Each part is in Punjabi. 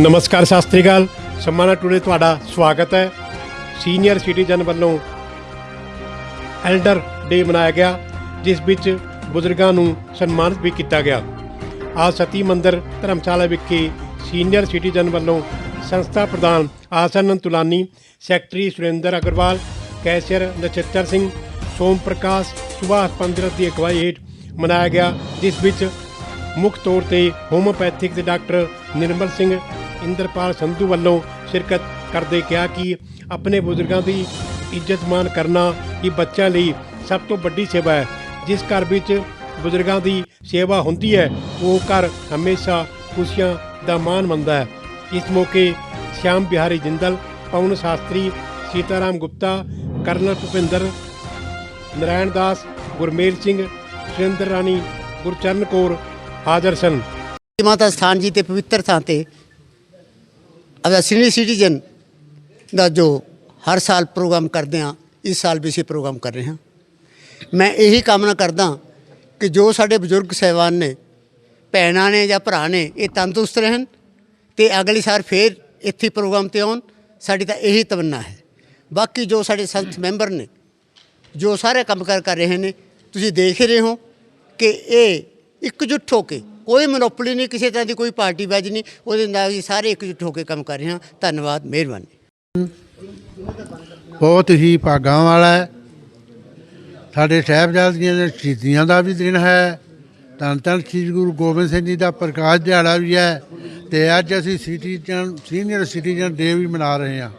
ਨਮਸਕਾਰ, ਸਤਿ ਸ੍ਰੀ ਅਕਾਲ। ਸਮਾਨਾ ਟੂਡੇ ਤੁਹਾਡਾ ਸਵਾਗਤ ਹੈ। ਸੀਨੀਅਰ ਸਿਟੀਜ਼ਨ ਵੱਲੋਂ ਐਲਡਰ ਡੇ ਮਨਾਇਆ ਗਿਆ, ਜਿਸ ਵਿੱਚ ਬਜ਼ੁਰਗਾਂ ਨੂੰ ਸਨਮਾਨਿਤ ਵੀ ਕੀਤਾ ਗਿਆ। ਆ ਸਤੀ ਮੰਦਰ ਧਰਮਸ਼ਾਲਾ ਵਿਖੇ ਸੀਨੀਅਰ ਸਿਟੀਜ਼ਨ ਵੱਲੋਂ ਸੰਸਥਾ ਪ੍ਰਧਾਨ ਆਸਨ ਤੁਲਾਨੀ, ਸੈਕਟਰੀ ਸੁਰਿੰਦਰ ਅਗਰਵਾਲ, ਕੈਸ਼ੀਅਰ ਨਛੱਤਰ ਸਿੰਘ, ਸੋਮ ਪ੍ਰਕਾਸ਼, ਸੁਭਾਸ਼ ਪੰਦਰਤ ਦੀ ਅਗਵਾਈ ਹੇਠ ਮਨਾਇਆ ਗਿਆ, ਜਿਸ ਵਿੱਚ ਮੁੱਖ ਤੌਰ ਤੇ ਹੋਮੋਪੈਥਿਕ ਦੇ ਡਾਕਟਰ ਨਿਰਮਲ ਸਿੰਘ ਇੰਦਰਪਾਲ ਸੰਧੂ ਵੱਲੋਂ ਸ਼ਿਰਕਤ ਕਰਦੇ ਕਿਹਾ ਕਿ ਆਪਣੇ ਬਜ਼ੁਰਗਾਂ ਦੀ ਇੱਜ਼ਤ ਮਾਨ ਕਰਨਾ ਹੀ ਬੱਚਿਆਂ ਲਈ ਸਭ ਤੋਂ ਵੱਡੀ ਸੇਵਾ ਹੈ। ਜਿਸ ਘਰ ਵਿੱਚ ਬਜ਼ੁਰਗਾਂ ਦੀ ਸੇਵਾ ਹੁੰਦੀ ਹੈ, ਉਹ ਘਰ ਹਮੇਸ਼ਾ ਖੁਸ਼ੀਆਂ ਦਾ ਮਾਣ ਮੰਨਦਾ ਹੈ। ਇਸ ਮੌਕੇ ਸ਼ਿਆਮ ਬਿਹਾਰੀ ਜਿੰਦਲ, ਪਵਨ ਸ਼ਾਸਤਰੀ, ਸੀਤਾਰਾਮ ਗੁਪਤਾ, ਕਰਨਲ ਭੁਪਿੰਦਰ ਨਰਾਇਣ ਦਾਸ, ਗੁਰਮੇਲ ਸਿੰਘ, ਸੁਰਿੰਦਰ ਰਾਣੀ, ਗੁਰਚਰਨ ਕੌਰ ਹਾਜ਼ਰ ਸਨ। ਮਾਤਾ ਸਥਾਨ ਜੀ ਤੇ ਪਵਿੱਤਰ ਥਾਂ ਤੇ ਅਦਾ ਸੀਨੀਅਰ ਸਿਟੀਜ਼ਨ ਦਾ ਜੋ ਹਰ ਸਾਲ ਪ੍ਰੋਗਰਾਮ ਕਰਦੇ ਹਾਂ, ਇਸ ਸਾਲ ਵੀ ਅਸੀਂ ਪ੍ਰੋਗਰਾਮ ਕਰ ਰਹੇ ਹਾਂ। ਮੈਂ ਇਹੀ ਕਾਮਨਾ ਕਰਦਾ ਕਿ ਜੋ ਸਾਡੇ ਬਜ਼ੁਰਗ ਸਹਿਬਾਨ ਨੇ, ਭੈਣਾਂ ਨੇ ਜਾਂ ਭਰਾ ਨੇ, ਇਹ ਤੰਦਰੁਸਤ ਰਹਿਣ ਤੇ ਅਗਲੀ ਸਾਲ ਫੇਰ ਇੱਥੇ ਪ੍ਰੋਗਰਾਮ ਤੇ ਆਉਣ, ਸਾਡੀ ਤਾਂ ਇਹੀ ਤਮੰਨਾ ਹੈ। ਬਾਕੀ ਜੋ ਸਾਡੇ ਸੰਤ ਮੈਂਬਰ ਨੇ, ਜੋ ਸਾਰੇ ਕੰਮ ਕਰ ਕਰ ਰਹੇ ਨੇ, ਤੁਸੀਂ ਦੇਖ ਰਹੇ ਹੋ ਕਿ ਇਹ ਇਕਜੁੱਟ ਹੋ ਕੇ ਕੋਈ ਮੋਨੋਪੋਲੀ ਨਹੀਂ, ਕਿਸੇ ਤਰ੍ਹਾਂ ਦੀ ਕੋਈ ਪਾਰਟੀ ਬਾਜ ਨਹੀਂ। ਉਹਦੇ ਨਾਲ ਅਸੀਂ ਸਾਰੇ ਇਕਜੁੱਟ ਹੋ ਕੇ ਕੰਮ ਕਰ ਰਹੇ ਹਾਂ। ਧੰਨਵਾਦ, ਮਿਹਰਬਾਨੀ। ਬਹੁਤ ਹੀ ਭਾਗਾਂ ਵਾਲਾ ਹੈ। ਸਾਡੇ ਸਾਹਿਬਜ਼ਾਦਿਆਂ ਦੇ ਸ਼ਹੀਦੀਆਂ ਦਾ ਵੀ ਦਿਨ ਹੈ। ਧੰਨ ਧੰਨ ਸ੍ਰੀ ਗੁਰੂ ਗੋਬਿੰਦ ਸਿੰਘ ਜੀ ਦਾ ਪ੍ਰਕਾਸ਼ ਦਿਹਾੜਾ ਵੀ ਹੈ ਤੇ ਅੱਜ ਅਸੀਂ ਸਿਟੀਜ਼ਨ, ਸੀਨੀਅਰ ਸਿਟੀਜ਼ਨ ਡੇ ਵੀ ਮਨਾ ਰਹੇ ਹਾਂ।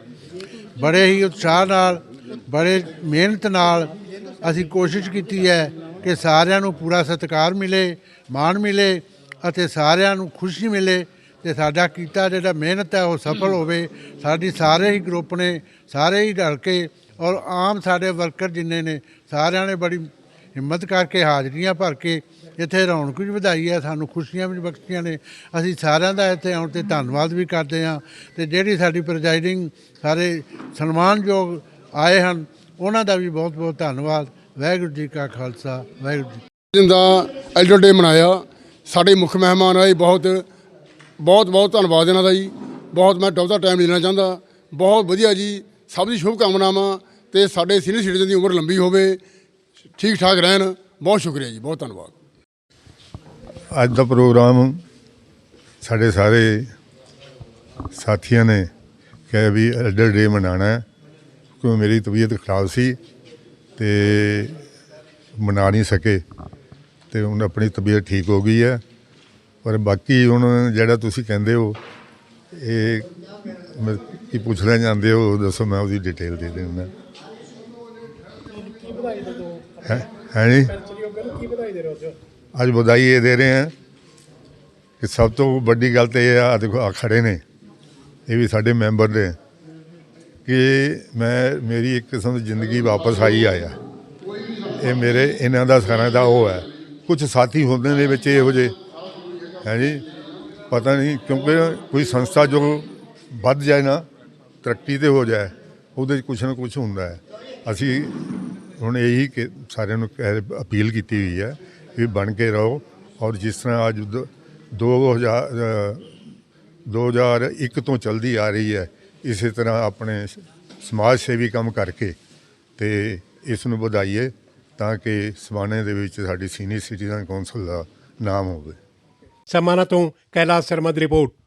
ਬੜੇ ਹੀ ਉਤਸ਼ਾਹ ਨਾਲ, ਬੜੇ ਮਿਹਨਤ ਨਾਲ ਅਸੀਂ ਕੋਸ਼ਿਸ਼ ਕੀਤੀ ਹੈ ਕਿ ਸਾਰਿਆਂ ਨੂੰ ਪੂਰਾ ਸਤਿਕਾਰ ਮਿਲੇ, ਮਾਣ ਮਿਲੇ ਅਤੇ ਸਾਰਿਆਂ ਨੂੰ ਖੁਸ਼ੀ ਮਿਲੇ ਤੇ ਸਾਡਾ ਕੀਤਾ ਜਿਹੜਾ ਮਿਹਨਤ ਹੈ ਉਹ ਸਫਲ ਹੋਵੇ। ਸਾਡੀ ਸਾਰੇ ਹੀ ਗਰੁੱਪ ਨੇ, ਸਾਰੇ ਹੀ ਰਲ ਕੇ ਔਰ ਆਮ ਸਾਡੇ ਵਰਕਰ ਜਿੰਨੇ ਨੇ, ਸਾਰਿਆਂ ਨੇ ਬੜੀ ਹਿੰਮਤ ਕਰਕੇ ਹਾਜ਼ਰੀਆਂ ਭਰ ਕੇ ਇੱਥੇ ਰੌਣਕ ਵੀ ਵਧਾਈ ਹੈ, ਸਾਨੂੰ ਖੁਸ਼ੀਆਂ ਵੀ ਬਖਸ਼ੀਆਂ ਨੇ। ਅਸੀਂ ਸਾਰਿਆਂ ਦਾ ਇੱਥੇ ਆਉਣ ਤੇ ਧੰਨਵਾਦ ਵੀ ਕਰਦੇ ਹਾਂ ਤੇ ਜਿਹੜੀ ਸਾਡੀ ਪ੍ਰੈਜ਼ਾਈਡਿੰਗ ਸਾਰੇ ਸਨਮਾਨਯੋਗ ਆਏ ਹਨ, ਉਹਨਾਂ ਦਾ ਵੀ ਬਹੁਤ ਬਹੁਤ ਧੰਨਵਾਦ। ਵਾਹਿਗੁਰੂ ਜੀ ਕਾ ਖਾਲਸਾ, ਵਾਹਿਗੁਰੂ ਜੀ ਦਾ ਐਲਡਰ ਡੇ ਮਨਾਇਆ। ਸਾਡੇ ਮੁੱਖ ਮਹਿਮਾਨ ਆਏ, ਬਹੁਤ ਬਹੁਤ ਬਹੁਤ ਧੰਨਵਾਦ ਇਹਨਾਂ ਦਾ ਜੀ। ਬਹੁਤ ਮੈਂ ਡਬਦਾ ਟਾਈਮ ਨਹੀਂ ਲੈਣਾ ਚਾਹੁੰਦਾ। ਬਹੁਤ ਵਧੀਆ ਜੀ, ਸਭ ਦੀ ਸ਼ੁਭ ਕਾਮਨਾਵਾਂ ਤੇ ਸਾਡੇ ਸੀਨੀਅਰ ਸਿਟੀਜ਼ਨ ਦੀ ਉਮਰ ਲੰਬੀ ਹੋਵੇ, ਠੀਕ ਠਾਕ ਰਹਿਣ। ਬਹੁਤ ਸ਼ੁਕਰੀਆ ਜੀ, ਬਹੁਤ ਧੰਨਵਾਦ। ਅੱਜ ਦਾ ਪ੍ਰੋਗਰਾਮ ਸਾਡੇ ਸਾਰੇ ਸਾਥੀਆਂ ਨੇ ਕਿਹਾ ਵੀ ਐਲਡਰ ਡੇ ਮਨਾਉਣਾ ਹੈ। ਕਿਉਂਕਿ ਮੇਰੀ ਤਬੀਅਤ ਖਰਾਬ ਸੀ ਤੇ ਮਨਾ ਨਹੀਂ ਸਕੇ। ਤੇ ਹੁਣ ਆਪਣੀ ਤਬੀਅਤ ਠੀਕ ਹੋ ਗਈ ਹੈ। ਪਰ ਬਾਕੀ ਹੁਣ ਜਿਹੜਾ ਤੁਸੀਂ ਕਹਿੰਦੇ ਹੋ, ਇਹ ਮੈਂ ਕੀ ਪੁੱਛਣਾ ਚਾਹੁੰਦੇ ਹੋ ਦੱਸੋ, ਮੈਂ ਉਹਦੀ ਡਿਟੇਲ ਦੇ ਦਿੰਦਾ। ਹੈ ਹੈ ਜੀ? ਅੱਜ ਵਧਾਈ ਇਹ ਦੇ ਰਹੇ ਹਾਂ ਕਿ ਸਭ ਤੋਂ ਵੱਡੀ ਗੱਲ ਤੇ ਇਹ ਆ ਦੇਖੋ ਆ ਖੜੇ ਨੇ। ਇਹ ਵੀ ਸਾਡੇ ਮੈਂਬਰ ਨੇ। ਕਿ ਮੈਂ, ਮੇਰੀ ਇੱਕ ਕਿਸਮ ਦੀ ਜ਼ਿੰਦਗੀ ਵਾਪਸ ਆਈ ਆਇਆ। ਇਹ ਮੇਰੇ, ਇਹਨਾਂ ਦਾ ਸਾਰਿਆਂ ਦਾ ਉਹ ਹੈ। ਕੁਝ ਸਾਥੀ ਹੁੰਦੇ ਨੇ ਵਿੱਚ ਇਹੋ ਜਿਹੇ। ਹੈ ਜੀ? ਪਤਾ ਨਹੀਂ ਕਿਉਂਕਿ ਕੋਈ ਸੰਸਥਾ ਜੋ ਵੱਧ ਜਾਏ ਨਾ ਤਰੱਕੀ ਤੇ ਹੋ ਜਾਏ ਉਹਦੇ 'ਚ ਕੁਛ ਨਾ ਕੁਛ ਹੁੰਦਾ ਹੈ। ਅਸੀਂ ਹੁਣ ਇਹੀ ਕਿ ਸਾਰਿਆਂ ਨੂੰ ਕਹਿ- ਅਪੀਲ ਕੀਤੀ ਹੋਈ ਹੈ ਵੀ ਬਣ ਕੇ ਰਹੋ ਔਰ ਜਿਸ ਤਰ੍ਹਾਂ ਅੱਜ ਦ- 2000 ਅ, 2001 ਤੋਂ ਚਲਦੀ ਆ ਰਹੀ ਹੈ ਇਸੇ ਤਰ੍ਹਾਂ ਆਪਣੇ ਸਮਾਜ ਸੇਵੀ ਕੰਮ ਕਰਕੇ ਤੇ ਇਸ ਨੂੰ ਵਧਾਈਏ। ਤਾਂ ਕਿ ਸਮਾਣੇ ਦੇ ਵਿੱਚ ਸਾਡੀ ਸੀਨੀਅਰ ਸਿਟੀਜ਼ਨ ਕੌਂਸਲ ਦਾ ਨਾਮ ਹੋਵੇ। ਸਮਾਨਾ ਤੋਂ ਕੈਲਾਸ਼ ਸ਼ਰਮਾ ਦੀ ਰਿਪੋਰਟ।